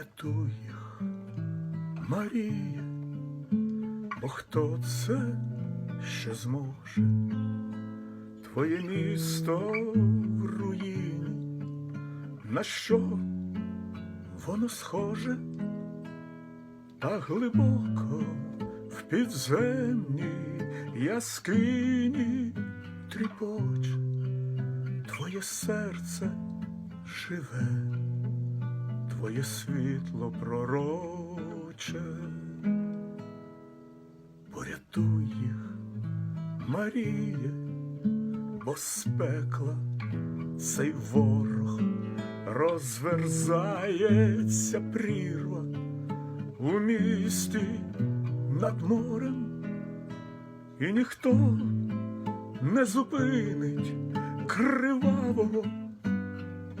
Порятуй їх, Марія, бо хто це ще зможе? Твоє місто в руїні, на що воно схоже? Та глибоко в підземній яскині тріпоче, твоє серце живе, твоє світло пророче, порятуй їх, Маріє, бо з пекла цей ворог розверзається прірва у місті над морем, і ніхто не зупинить кривавого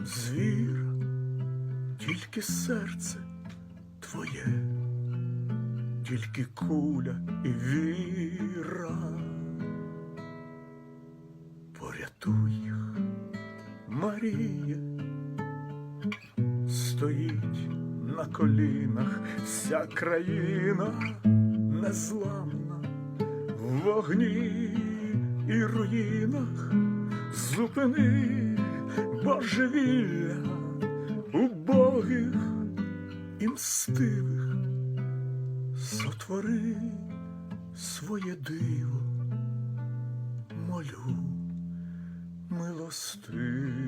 звіра, тільки серце твоє, тільки куля і віра. Порятуй їх, Марія, стоїть на колінах вся країна незламна в вогні і руїнах. Зупини божевілля убогих і мстивих, сотвори своє диво, молю милостиво.